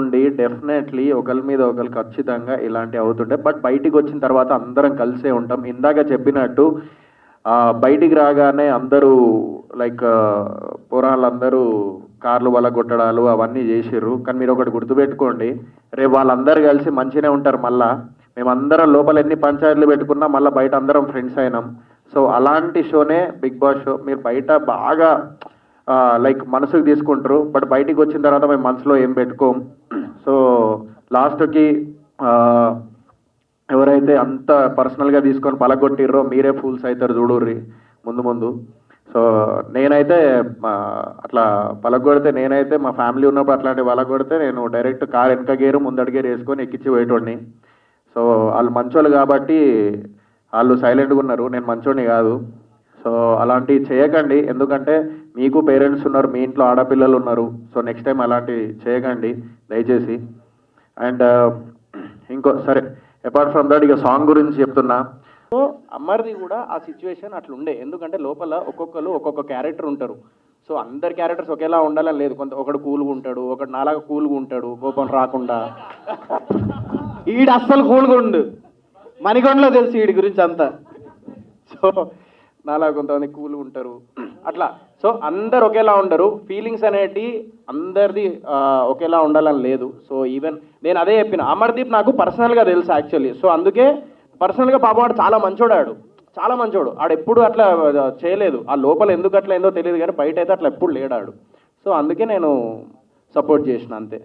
ఉండి డెఫినెట్లీ ఒకరి మీద ఒకరు ఖచ్చితంగా ఇలాంటివి అవుతుంటాయి బట్ బయటికి వచ్చిన తర్వాత అందరం కలిసే ఉంటాం. ఇందాక చెప్పినట్టు బయటికి రాగానే అందరూ లైక్ పురాణాలందరూ కార్లు వల్ల కొట్టడాలు అవన్నీ చేసిర్రు. కానీ మీరు ఒకటి గుర్తుపెట్టుకోండి రేపు వాళ్ళందరూ కలిసి మంచిగానే ఉంటారు మళ్ళా. మేమందరం లోపల ఎన్ని పంచాయతీలు పెట్టుకున్నా మళ్ళీ బయట అందరం ఫ్రెండ్స్ అయినాం. సో అలాంటి షోనే బిగ్ బాస్ షో. మీరు బయట బాగా లైక్ మనసుకు తీసుకుంటారు. బట్ బయటికి వచ్చిన తర్వాత మేము మనసులో ఏం పెట్టుకోం? సో లాస్ట్కి ఎవరైతే అంత పర్సనల్గా తీసుకొని పలగొట్టిర్రో మీరే ఫూల్స్ అవుతారు చూడుర్రి ముందు ముందు. సో నేనైతే మా అట్లా పలగొడితే నేనైతే మా ఫ్యామిలీ ఉన్నప్పుడు అట్లాంటి పలగొడితే నేను డైరెక్ట్ కార్ వెనక గేరు ముందడి గేరు వేసుకొని ఎక్కించి పోయేటోడిని. సో వాళ్ళు మంచోళ్ళు కాబట్టి వాళ్ళు సైలెంట్గా ఉన్నారు. నేను మంచోడిని కాదు. సో అలాంటివి చేయకండి. ఎందుకంటే మీకు పేరెంట్స్ ఉన్నారు మీ ఇంట్లో ఆడపిల్లలు ఉన్నారు సో నెక్స్ట్ టైం అలాంటివి చేయకండి దయచేసి. అండ్ uh, ఇంకో సరే అపార్ట్ ఫ్రమ్ దట్ ఇక సాంగ్ గురించి చెప్తున్నా. సో అమ్మర్ది కూడా ఆ సిచ్యువేషన్ అట్లుండే. ఎందుకంటే లోపల ఒక్కొక్కరు ఒక్కొక్క క్యారెక్టర్ ఉంటారు. సో అందరి క్యారెక్టర్స్ ఒకేలా ఉండాలని లేదు. కొంత ఒకడు కూల్గా ఉంటాడు ఒకడు నాలాగా కూల్గా ఉంటాడు కోపం రాకుండా. ఈడు అస్సలు కూల్గా ఉండు. మణికొండలో తెలుసు వీడి గురించి అంతా. సో నాలా కొంతమంది కూల్గా ఉంటారు. అట్లా. సో అందరు ఒకేలా ఉండరు. ఫీలింగ్స్ అనేటి అందరిది ఒకేలా ఉండాలని లేదు. సో ఈవెన్ నేను అదే చెప్పిన. అమర్దీప్ నాకు పర్సనల్గా తెలుసు యాక్చువల్లీ సో అందుకే పర్సనల్గా పాపం వాడు చాలా మంచోడాడు. చాలా మంచోడు. ఆడు ఎప్పుడు అట్లా చేయలేదు. ఆ లోపల ఎందుకు అట్లా ఏందో తెలియదు కానీ బయట అయితే అట్లా ఎప్పుడు లేడాడు. సో అందుకే నేను సపోర్ట్ చేసిన అంతే.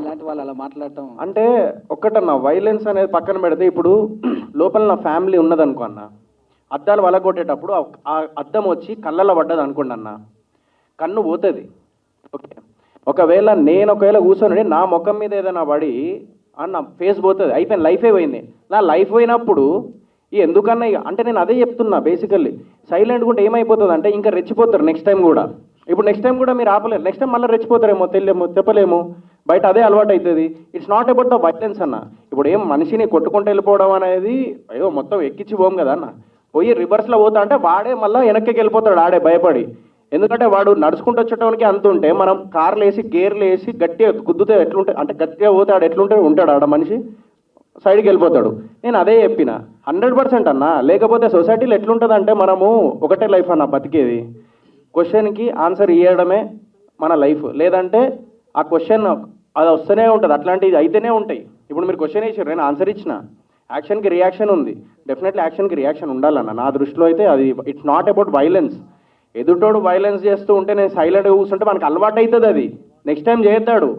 ఇలాంటి వాళ్ళు అలా మాట్లాడటం అంటే ఒక్కటన్నా వైలెన్స్ అనేది పక్కన పెడితే ఇప్పుడు లోపల నా ఫ్యామిలీ ఉన్నదనుకో అన్న అద్దాలు వలగొట్టేటప్పుడు ఆ- ఆ అద్దం వచ్చి కళ్ళలో పడ్డది అనుకోండి అన్న కన్ను పోతుంది. ఓకే. ఒకవేళ నేను ఒకవేళ కూర్చొని నా ముఖం మీద ఏదైనా పడి అన్న ఫేస్ పోతుంది. అయిపోయింది. లైఫే పోయింది. నా లైఫ్ పోయినప్పుడు ఎందుకన్నా ఇక- అంటే నేను అదే చెప్తున్నా బేసికల్లీ సైలెంట్ ఉంటే ఏమైపోతుంది అంటే ఇంకా రెచ్చిపోతారు నెక్స్ట్ టైం కూడా. ఇప్పుడు నెక్స్ట్ టైం కూడా మీరు ఆపలేరు. నెక్స్ట్ టైం మళ్ళీ రెచ్చిపోతారేమో తెలియమో చెప్పలేము బయట అదే అలవాటు అవుతుంది it's not about the violence అన్న. ఇప్పుడు ఏం మనిషిని కొట్టుకుంటూ వెళ్ళిపోవడం అనేది అయ్యో మొత్తం ఎక్కించి పోం కదా అన్న. పోయి రివర్స్లో పోతా అంటే వాడే మళ్ళీ వెనక్కి వెళ్ళిపోతాడు ఆడే భయపడి. ఎందుకంటే వాడు నడుచుకుంటూ వచ్చేటోనికి అంత ఉంటే మనం కార్లు వేసి గేర్లు వేసి గట్టిగా గుద్దుతే ఎట్లుంటే అంటే గట్టిగా పోతాడు ఎట్లుంటే ఉంటాడు ఆడ మనిషి. సైడ్కి వెళ్ళిపోతాడు. నేను అదే చెప్పిన. హండ్రెడ్ పర్సెంట్ అన్న. లేకపోతే సొసైటీలో ఎట్లుంటుంది అంటే మనము ఒకటే లైఫ్ అన్న బతికేది. క్వశ్చన్కి ఆన్సర్ ఇవ్వడమే మన లైఫ్. లేదంటే ఆ క్వశ్చన్ అది వస్తూనే ఉంటుంది. అట్లాంటివి అయితేనే ఉంటాయి. ఇప్పుడు మీరు క్వశ్చన్ వేసారు నేను ఆన్సర్ ఇచ్చిన. యాక్షన్కి రియాక్షన్ ఉంది. డెఫినెట్లీ యాక్షన్కి రియాక్షన్ ఉండాలన్న. నా దృష్టిలో అయితే అది ఇట్స్ నాట్ అబౌట్ వైలెన్స్ ఎదుటోడు వైలెన్స్ చేస్తూ ఉంటే నేను సైలెంట్గా కూర్చుంటే మనకు అలవాటు అవుతుంది అది. నెక్స్ట్ టైం చేస్తాడు.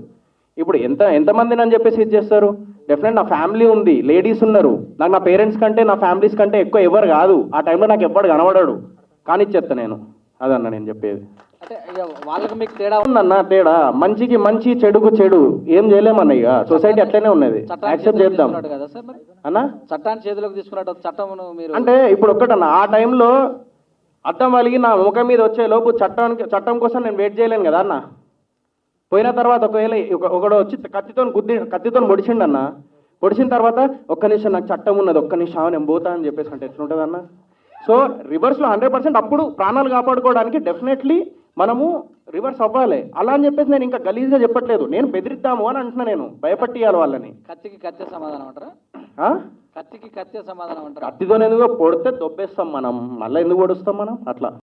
ఇప్పుడు ఎంత ఎంతమందిని అని చెప్పేసి ఇది చేస్తారు? డెఫినెట్ నా ఫ్యామిలీ ఉంది లేడీస్ ఉన్నారు. నాకు నా పేరెంట్స్ కంటే నా ఫ్యామిలీస్ కంటే ఎక్కువ ఎవరు కాదు. ఆ టైంలో నాకు ఎవ్వడు కనబడాడు. కానిచ్చేస్తా నేను. అదన్న నేను చెప్పేది. అంటే వాళ్ళకి మీకు తేడా ఉందన్న తేడా. మంచికి మంచి చెడుకు చెడు. ఏం చేయలేమన్న ఇక. సొసైటీ అట్లనే ఉన్నది. యాక్సెప్ట్ చేద్దాం. కదా సార్ మరి? అన్న? చట్టాన్ని చేతిలోకి తీసుకున్నట్టు చట్టమును మీరు అంటే ఇప్పుడు ఒక్కటన్న ఆ టైంలో అద్దం వలిగి నా ముఖం మీద వచ్చే లోపు చట్టానికి చట్టం కోసం నేను వెయిట్ చేయలేను కదా అన్న? పోయిన తర్వాత ఒకవేళ ఒక- ఒకడు వచ్చి కత్తితో గుద్ది కత్తితో పొడిచిండు అన్న పొడిచిన తర్వాత ఒక్క నిమిషం నాకు చట్టం ఉన్నది ఒక్క నిమిషం నేను పోతా అని చెప్పేసి అంటే ఎట్లుంటుంది అన్న సో రివర్స్లో హండ్రెడ్ పర్సెంట్ అప్పుడు ప్రాణాలు కాపాడుకోవడానికి డెఫినెట్లీ మనము రివర్స్ అవ్వాలి. అలా అని చెప్పేసి నేను ఇంకా గలీజ్గా చెప్పట్లేదు. నేను బెదిరిద్దాము అని అంటున్నా నేను. భయపట్టియాలి వాళ్ళని. కత్తికి కత్తే సమాధానం అంటారా? ఆ? కత్తికి కత్తే సమాధానం అంటారా? కత్తితో ఎందుకు పొడితే దొబ్బేస్తాం మనం. మళ్ళీ ఎందుకు పొడుస్తాం మనం? అట్లా.